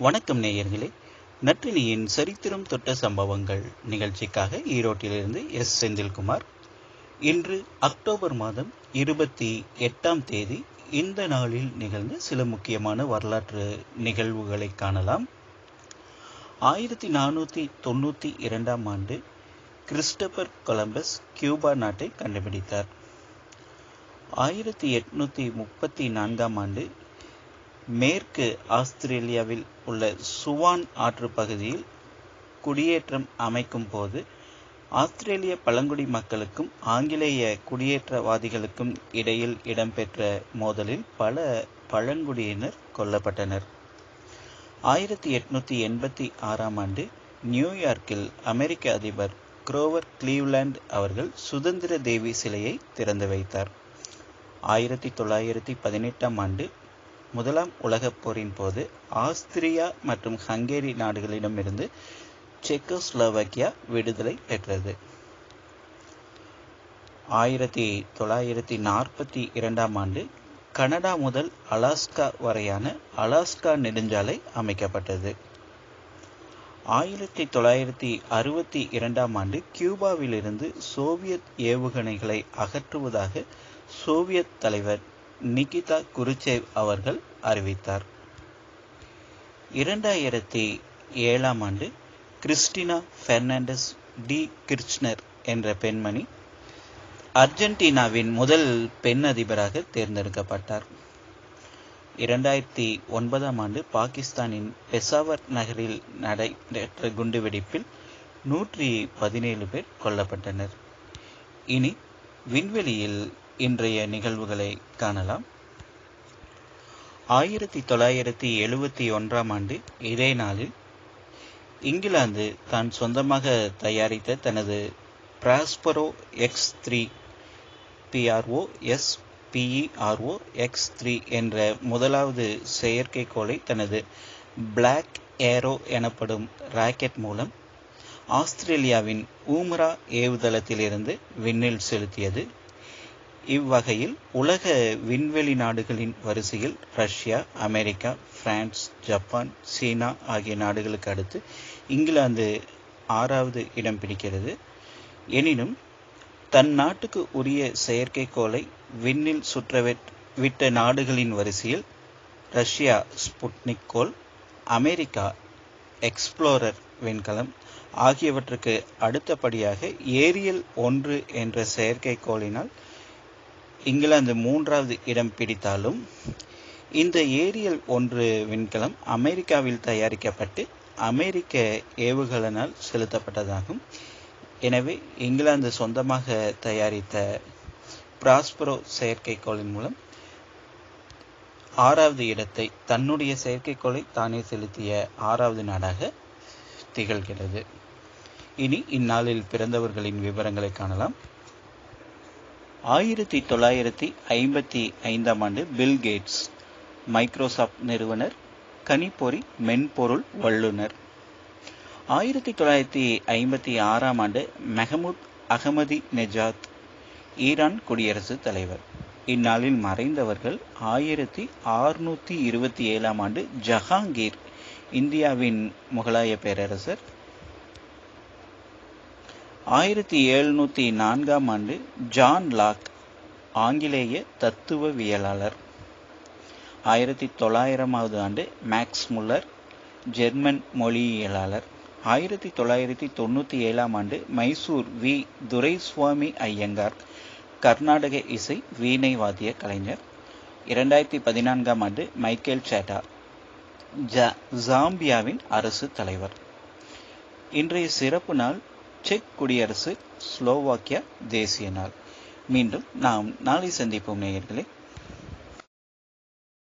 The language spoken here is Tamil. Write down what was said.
வணக்கம் நேயர்களே. நற்றினியின் சரித்திரம் தொட்ட சம்பவங்கள் நிகழ்ச்சிக்காக ஈரோட்டிலிருந்து எஸ். செந்தில்குமார். இன்று அக்டோபர் மாதம் இருபத்தி எட்டாம் தேதி இந்த நாளில் நிகழ்ந்த சில முக்கியமான வரலாற்று நிகழ்வுகளை காணலாம். ஆயிரத்தி நானூற்றி தொண்ணூற்றி இரண்டாம் ஆண்டு கிறிஸ்டபர் கொலம்பஸ் கியூபா நாட்டை கண்டுபிடித்தார். ஆயிரத்தி எட்நூற்றி முப்பத்தி நான்காம் ஆண்டு மேற்கு ஆஸ்திரேலியாவில் உள்ள சுவான் ஆற்று பகுதியில் குடியேற்றம் அமைக்கும் போது ஆஸ்திரேலிய பழங்குடி மக்களுக்கும் ஆங்கிலேய குடியேற்றவாதிகளுக்கும் இடையில் இடம்பெற்ற மோதலில் பல பழங்குடியினர் கொல்லப்பட்டனர். ஆயிரத்தி எட்நூத்தி எண்பத்தி ஆறாம் ஆண்டு நியூயார்க்கில் அமெரிக்க அதிபர் குரோவர் கிளீவ்லாண்ட் அவர்கள் சுதந்திர தேவி சிலையை திறந்து வைத்தார். ஆயிரத்தி தொள்ளாயிரத்தி பதினெட்டாம் ஆண்டு முதலாம் உலகப் போரின் போது ஆஸ்திரியா மற்றும் ஹங்கேரி நாடுகளிடமிருந்து செக்கோஸ்லோவாக்கியா விடுதலை பெற்றது. ஆயிரத்தி தொள்ளாயிரத்தி நாற்பத்தி இரண்டாம் ஆண்டு கனடா முதல் அலாஸ்கா வரையான அலாஸ்கா நெடுஞ்சாலை அமைக்கப்பட்டது. ஆயிரத்தி தொள்ளாயிரத்தி அறுபத்தி இரண்டாம் ஆண்டு கியூபாவிலிருந்து சோவியத் ஏவுகணைகளை அகற்றுவதாக சோவியத் தலைவர் நிகிதா குருச்சேவ் அவர்கள் அறிவித்தார். இரண்டாயிரத்தி ஏழாம் ஆண்டு கிறிஸ்டினா பெர்னாண்டஸ் டி கிர்ச்னர் என்ற பெண்மணி அர்ஜென்டினாவின் முதல் பெண் அதிபராக தேர்ந்தெடுக்கப்பட்டார். இரண்டாயிரத்தி ஒன்பதாம் ஆண்டு பாகிஸ்தானின் பெசாவர் நகரில் நடைபெற்ற குண்டுவெடிப்பில் நூற்றி பதினேழு பேர் கொல்லப்பட்டனர். இனி விண்வெளியில் இன்றைய நிகழ்வுகளை காணலாம். ஆயிரத்தி தொள்ளாயிரத்தி எழுபத்தி ஒன்றாம் ஆண்டு இதே நாளில் இங்கிலாந்து தான் சொந்தமாக தயாரித்த தனது Prospero X three P R O S P E R O X three என்ற முதலாவது செயற்கைக்கோளை தனது பிளாக் ஏரோ எனப்படும் ராக்கெட் மூலம் ஆஸ்திரேலியாவின் ஊமரா ஏவுதளத்திலிருந்து விண்ணில் செலுத்தியது. இவ்வகையில் உலக விண்வெளி நாடுகளின் வரிசையில் Russia America France Japan China ஆகிய நாடுகளுக்கு அடுத்து இங்கிலாந்து ஆறாவது இடம் பிடிக்கிறது. எனினும் தன் நாட்டுக்கு உரிய செயற்கைக்கோளை விண்ணில் சுற்றவிட்ட நாடுகளின் வரிசையில் ரஷ்யா ஸ்புட்னிக் கோள் அமெரிக்கா எக்ஸ்ப்ளோரர் விண்கலம் ஆகியவற்றுக்கு அடுத்தபடியாக ஏரியல் ஒன்று என்ற செயற்கைக்கோளினால் இங்கிலாந்து மூன்றாவது இடம் பிடித்தாலும் இந்த ஏரியல் ஒன்று விண்கலம் அமெரிக்காவில் தயாரிக்கப்பட்டு அமெரிக்க ஏவுகலனால் செலுத்தப்பட்டதாகும். எனவே இங்கிலாந்து சொந்தமாக தயாரித்த பிராஸ்பரோ செயற்கைக்கோளின் மூலம் ஆறாவது இடத்தை தன்னுடைய செயற்கைக்கோளை தானே செலுத்திய ஆறாவது நாடாக திகழ்கிறது. இனி இந்நாளில் பிறந்தவர்களின் விவரங்களை காணலாம். ஆயிரத்தி தொள்ளாயிரத்தி ஐம்பத்தி ஐந்தாம் ஆண்டு பில் கேட்ஸ் மைக்ரோசாப்ட் நிறுவனர் கணிப்பொறி மென்பொருள் வல்லுனர் ஆயிரத்தி தொள்ளாயிரத்தி ஐம்பத்தி ஆறாம் ஆண்டு மெஹமூத் அகமதி நெஜாத் ஈரான் குடியரசுத் தலைவர். இந்நாளில் மறைந்தவர்கள் ஆயிரத்தி அறுநூற்றி இருபத்தி ஏழாம் ஆண்டு ஜஹாங்கீர் இந்தியாவின் முகலாய பேரரசர் ஆயிரத்தி எழுநூத்தி நான்காம் ஆண்டு ஜான் லாக் ஆங்கிலேய தத்துவவியலாளர். ஆயிரத்தி தொள்ளாயிரமாவது ஆண்டு மேக்ஸ் முல்லர் ஜெர்மன் மொழியியலாளர். ஆயிரத்தி தொள்ளாயிரத்தி தொண்ணூற்றி ஏழாம் ஆண்டு மைசூர் வி. துரைசுவாமி ஐயங்கார் கர்நாடக இசை வீணை வாத்திய கலைஞர். இரண்டாயிரத்தி பதினான்காம் ஆண்டு மைக்கேல் சேட்டா ஜாம்பியாவின் அரசு தலைவர். இன்றைய சிறப்பு நாள் செக் குடியரசு ஸ்லோவாக்கியா தேசிய நாள். மீண்டும் நாம் நாளை சந்திப்போம் நேயர்களே.